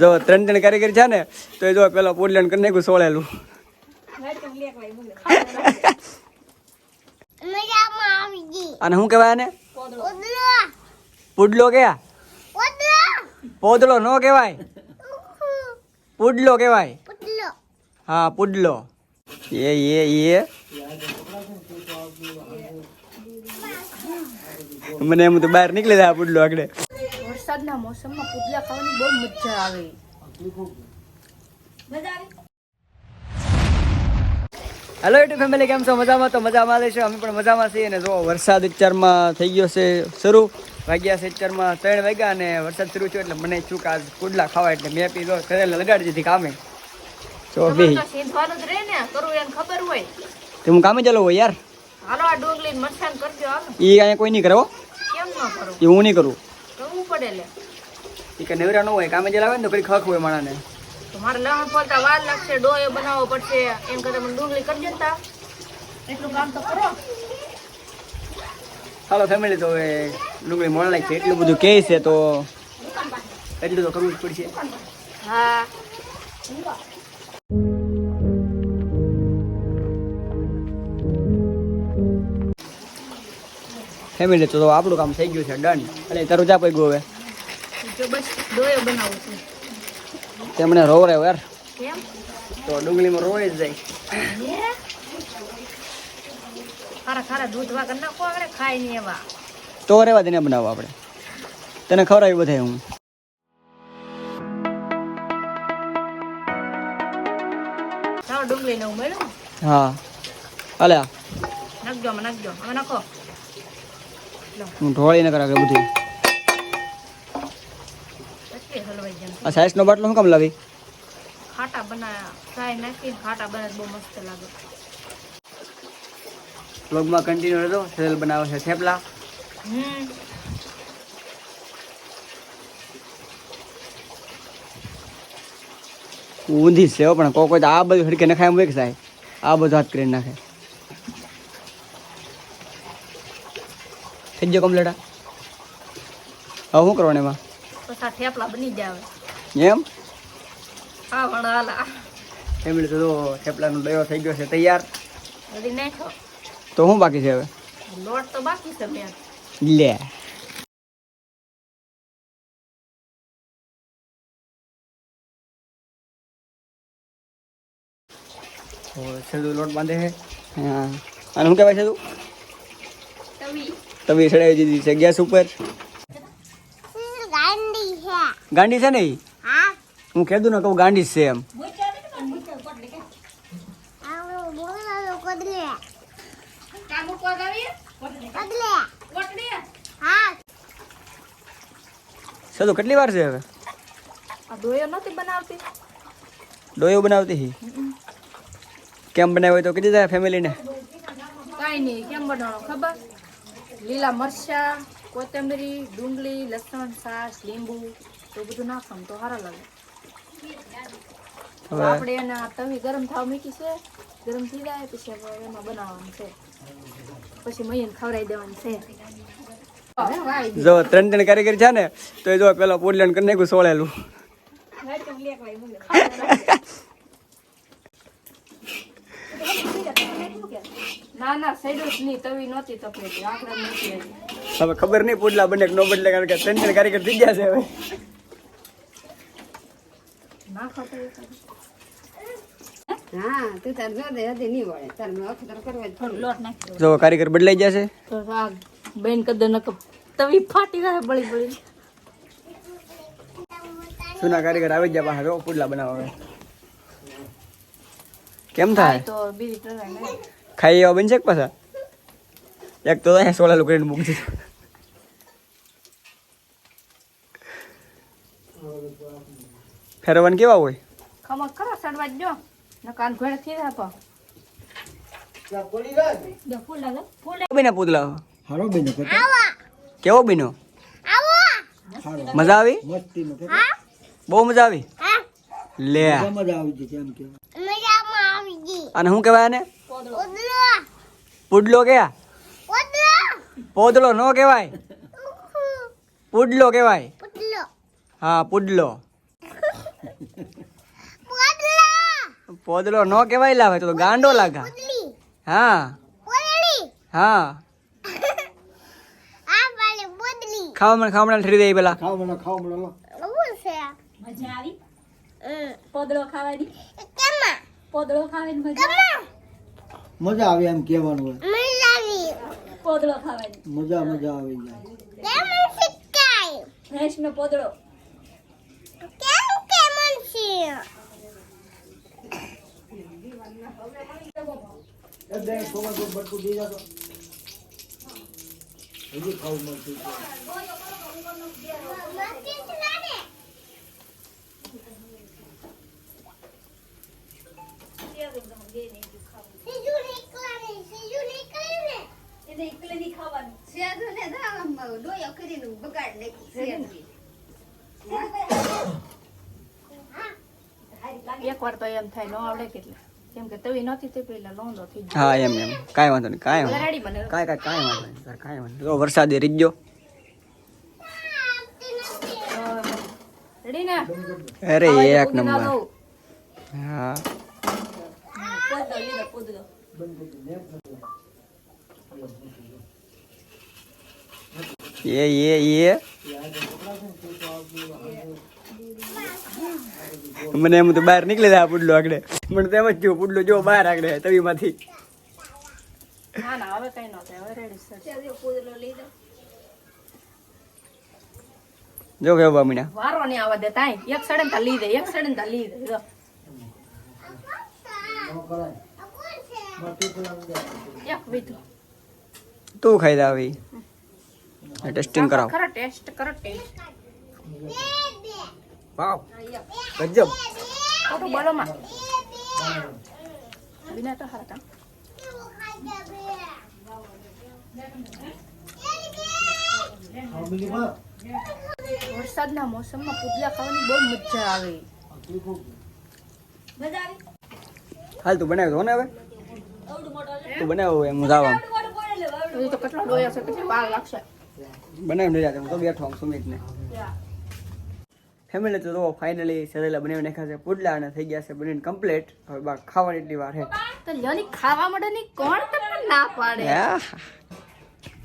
જો ત્રણ ત્રણ કારીગર છે ને, તો જો પેલો પોડલેન કરી નાખ્યું સોળેલું. અને શું કહેવાય ને પુડલો કયા? પોદલો નો કહેવાય? પુડલો કહેવાય? હા, પુડલો. એ એ એ. મને એમ તો બહાર નીકળી જાય પુડલો આગળ. વરસાદના મોસમમાં પુડલા ખાવાની બહુ મજા આવે. હેલો યુટ્યુબ ફેમિલી કેમ છો? મજામાં? તો મજામાં છે. અમે પણ મજામાં છીએ અને જો વરસાદ વિચારમાં થઈ ગયો છે શરૂ. વાગ્યા છે વિચારમાં ત્રણ વાગ્યા અને વરસાદ શરૂ થયો એટલે મને ચૂક આજ પુડલા ખાવા એટલે મેં પી લો કરેલા લગાડી દીધી કામે. બી તો એને ખબર હોય. તે હું કામે ચાલો હોય યાર. હાલો આ ડુંગળી મરસાન કરજો હાલો. એ અહીંયા કોઈ નહીં કરો કેમ ન કરો? એ હું નહીં કરું. કરવું પડે લે. એ કે નવરા ન હોય કામે જલા આવે ને તો પછી ખખ હોય માણાને. તો મારે લહણ ફોલતા વાર લાગશે ડોયો બનાવવો પડશે. એમ કરતા મને ડુંગળી કરજો ને તા એટલું કામ તો કરો. હાલો ફેમિલી તો હવે ડુંગળી મોળાઈ છે એટલું બધું કહે છે તો એટલું તો કરવું જ પડશે. હા. ફેમિલી તો આપણું કામ થઈ ગયું છે ડન એટલે તારું જા પૈગું હવે. જો બસ ડોયો બનાવું છું. તેમને રોવ યાર. કેમ? તો ડુંગળીમાં રોવાઈ જ જાય. ખારા ખારા દૂધ વાગર નાખો આપણે ખાય નહીં એવા. તો રેવા તેને બનાવો આપણે. તને ખવડાવી બધા હું. ડુંગળી ને મળ્યું હા. અલ્યા નાખજો નાખજો. હવે નાખો. હું ઢોળી ન કરા કે બધી. આ સાઈઝનો બાટલો શું કામ લાવી? ખાટા બનાયા. ફ્રાય નાખીને ખાટા બનાવે બહુ મસ્ત લાગે. વ્લોગમાં કન્ટિન્યુ રહેજો. સેલ બનાવે છે થેપલા. હમ. ઊંધી છે પણ કોઈ કોઈ તો આ બધું હડકે નખાય એમ હોય થાય આ બધું હાથ કરીને નાખે. થઈ ગયો કમલેટા હવે શું કરવાનું એમાં? થેપલા બની જાવે એમ? હા વડાલા ફેમિલી તો થેપલાનો દયો થઈ ગયો છે તૈયાર. હજી નાખો તો શું બાકી છે હવે? લોટ તો બાકી છે મેં. લે. લોટ બાંધે છે. હા. અને શું કહેવાય છે તું તવી. તવી ચડાવી દીધી છે ગેસ ઉપર. ગાંડી છે. ગાંડી ને ઈ? હા કહેતું ને કહું ગાંડી છે એમ. સેદુ કેટલી વાર છે હવે? આ દોયો નથી બનાવતી. ડોયો બનાવતી હી? કેમ બનાવ્યો તો કીધી તા ફેમિલીને? કાંઈ નહીં કેમ બનાવવાનો ખબર? લીલા મરચા કોથમરી ડુંગળી લસણ છાશ લીંબુ તો બધું નાખવાનું તો સારા લાગે. હવે આપણે એને તવી ગરમ થવા મૂકી છે. ગરમ થઈ જાય પછી આપણે એમાં બનાવવાનું છે. પછી મહીને ખવડાવી દેવાનું છે. જો ત્રણ ત્રણ કારીગર છે ને તો એ જો પેલા પોડલેન્ડ કરી નાખ્યું સોળેલું. ના ના સૈડો જ નહીં. તવી નતી તપેલી. આકડા હવે ખબર નહીં પોડલા બને કે ન બદલે કારણ કે ત્રણ ત્રણ કારીગર થઈ ગયા છે હવે. જો કારીગર બદલાઈ આ બેન કદર નક તવી ફાટી જાય બળી બળી. સુના કારીગર આવી ગયા પાછા જો પુડલા બનાવવા કેમ થાય? તો બીજી ટ્રાય નહીં. ખાઈ એવા બનશે કે પાછા? એક તો અહીંયા સોળેલું કરીને મૂકી દીધું. ફેરવન કેવા હોય? ખમક કરો સડવા જો ન કાન ઘોડે થી રાખો જો ફૂલ લાગે. ફૂલ બન્યા પુતલા હારો બેન કેવો બન્યો? મજા આવી? મસ્તી નો હા. બહુ મજા આવી? લે. મજા આવી કે અને શું કહેવાય પુડલો કયા પોદળો નો કહેવાય? પુડલો કહેવાય? હા પુડલો. પોદલા નો કેવાય લાવે તો ગાંડો લાગા. હા. હા. ખાવા મને ખાવા મને ઠરી દે પેલા. ખાવ મને ખાવ મને મજા આવી? પોદળો ખાવાની? કેમાં? પોદળો ખાવાની મજા મજા આવે એમ કહેવાનું હોય. પોદળો ખાવાની. મજા મજા આવી જાય. શીખાય પોદળો. ખાવાનું. કરીને બગાડ નાખી સેજો. એક વાર તો એમ થાય ન આવડે કેટલે. કેમ કે તવી નથી તે પેલા લોંદો થઈ ગયો. હા એમ એમ. કાંઈ વાંધો નહીં કાંઈ વાંધો કાંઈ કાંઈ કાંઈ વાંધો નહીં કાંઈ વાંધો. જો. વરસાદે રીજ્યો અરે એક નંબર. હા. એ એ એ. મને એમ તો બહાર નીકળી જાય પુડલો આગળ. મને તો એમ જ જો પુડલો જો બહાર આગળ તવીમાંથી. ના ના હવે કઈ ન થાય હવે રેડી સર સેજો પોદળો જો કેવો બામીના વારો ને આવા દે તાય એક સડન તા લીધે એક સડન તા જો. વીધું. તું ખાઈ દે આવી. ટેસ્ટિંગ કરાવ. ખરા ટેસ્ટ કરો ટેસ્ટ વાવ ગજબ ખોટું બોલો માં બિના તો હારા કામ ખાવ મિલી માં વરસાદના મોસમમાં પુડલા ખાવાની બહુ મજા આવે હાલ તું બનાવ્યો તો ને હવે તું બનાવ્યો એમ હું જાવ આમ તો કેટલો ડોયા છે કેટલી વાર લાગશે બનાવી નહીં જાતે હું તો બેઠો સુમિત સુમિતને ફેમિલી તો જો ફાઇનલી સરેલા બનાવી નાખ્યા છે પુડલા અને થઈ ગયા છે બનીને કમ્પ્લીટ હવે બા ખાવાની એટલી વાર હે તો લ્યોની ખાવા માટે ની કોણ તમને ના પાડે?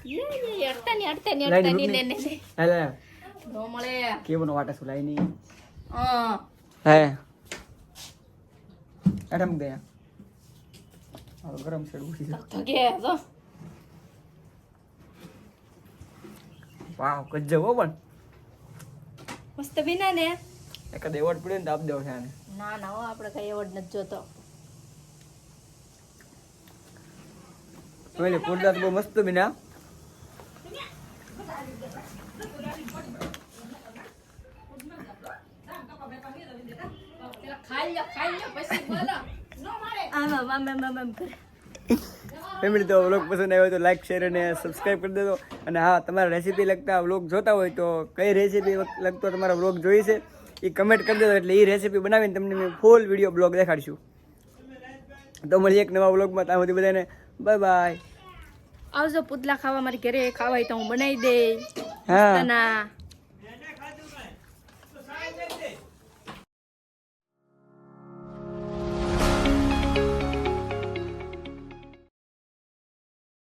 યે, અડતા ની અડતા ની અડતા ની ને ને હેલે નો મળે. કેવું વાટે સુલાઈ નહીં. હા. હે. એડમ ગયા. હાલો ગરમ છે ઉઠી તો તો કે જો. વાવ કજ્જો પણ. મસ્ત વિના ને. એકાદ એવોર્ડ પડ્યો ને તો આપી દેવો છે આને. ના ના હો આપણે કઈ એવોર્ડ નથી જોતો. પેલી પુડલા તો બહુ મસ્ત બીના ખાઈ લો ખાઈ લો પછી બોલો. નો મારે. આમ આમ આમ આમ કરે. ફેમિલી તો વ્લોગ પસંદ આવ્યો તો લાઈક શેર અને સબસ્ક્રાઈબ કરી દેજો. અને હા તમારા રેસીપી લગતા વ્લોગ જોતા હોય તો કઈ રેસીપી લગતો તમારા વ્લોગ જોઈ છે એ કમેન્ટ કરી દેજો. એટલે એ રેસીપી બનાવીને તમને મેં ફૂલ વીડિયો બ્લોગ દેખાડીશું. તો મળીએ એક નવા વ્લોગમાં ત્યાં સુધી બધાને બાય બાય આવજો પુતલા ખાવા મારી ઘરે. ખાવાય તો હું બનાવી દે. હા.